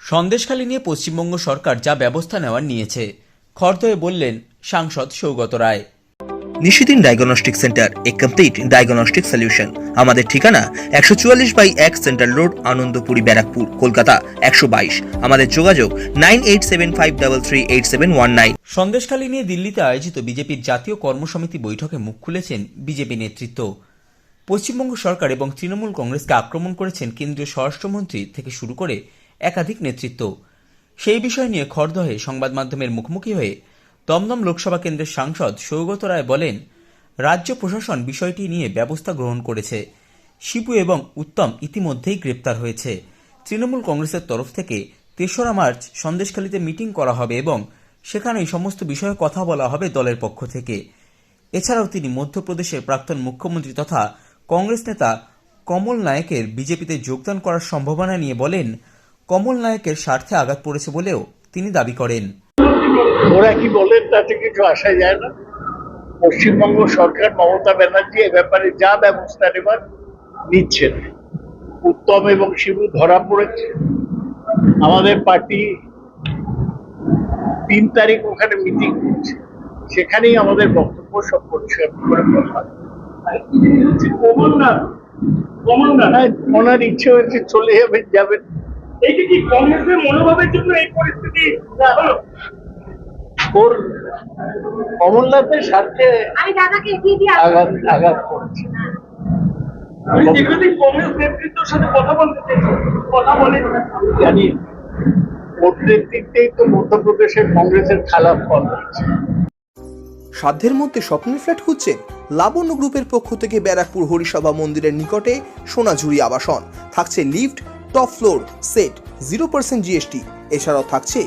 সন্দেশখালী নিয়ে পশ্চিমবঙ্গ সরকার যা ব্যবস্থা নেওয়ার নিয়েছে। খর্দয়ে বললেন সাংসদ Saugata Roy. Nishidin diagnostic centre a complete diagnostic solution আমাদের ঠিকানা একশো চুয়াল্লিশ বাই এক সেন্ট্রাল রোড আনন্দপুরি, ব্যারাকপুর, কলকাতা একশো বাইশ। আমাদের যোগাযোগ nine eight seven five double three eight seven one nine. Sandeshkhali নিয়ে দিল্লিতে আয়োজিত বিজেপির জাতীয় কর্মসমিতি বৈঠকে মুখ খুলেছেন বিজেপি নেতৃত্ব। পশ্চিমবঙ্গ সরকার এবং তৃণমূল কংগ্রেসকে আক্রমণ করেছেন কেন্দ্রীয় স্বরাষ্ট্রমন্ত্রী থেকে শুরু করে একাধিক নেতৃত্ব। সেই বিষয় নিয়ে খড়দহে সংবাদ মাধ্যমের মুখোমুখি হয়ে দমদম লোকসভা কেন্দ্রের সাংসদ সৌগত রায় বলেন, রাজ্য প্রশাসন বিষয়টি নিয়ে ব্যবস্থা গ্রহণ করেছে। শিবু এবং উত্তম ইতিমধ্যেই গ্রেপ্তার হয়েছে। তৃণমূল কংগ্রেসের তরফ থেকে তেসরা মার্চ সন্দেশখালীতে মিটিং করা হবে এবং সেখানে সমস্ত বিষয়ে কথা বলা হবে দলের পক্ষ থেকে। এছাড়াও তিনি মধ্যপ্রদেশের প্রাক্তন মুখ্যমন্ত্রী তথা কংগ্রেস নেতা কমল নায়কের বিজেপিতে যোগদান করার সম্ভাবনা নিয়ে বলেন, কমল নায়কের স্বার্থে আঘাত পড়েছে বলেও তিনি দাবি করেন। ওরা কি বলেন তাতে কিছু আসা যায় না। পশ্চিমবঙ্গ সরকার মমতা ব্যানার্জি এ ব্যাপারে যা ব্যবস্থা নেবার নিচ্ছেন। উত্তম এবং শিবু ধরা পড়েছে। আমাদের পার্টি তিন তারিখ ওখানে মিটিং করছে সেখানেই আমাদের বক্তব্য সব পরিষ্কার করে বলা হ্যাঁ, ওনার ইচ্ছে হয়েছে চলে যাবেন যাবেন। এইটা কি কংগ্রেসের মনোভাবের জন্য এই পরিস্থিতি? ওর। আঘাত আঘাত করছে। জানি ভোটের দিক থেকেই তো মধ্যপ্রদেশের কংগ্রেসের খারাপ ফল হয়েছে। সাধ্যের মধ্যে স্বপ্নের ফ্ল্যাট খুঁজছেন লাবণ্য গ্রুপের পক্ষ থেকে ব্যারাকপুর হরিসভা মন্দিরের নিকটে সোনাঝুরি আবাসন। থাকছে lift top floor set zero percent GST এছাড়াও থাকছে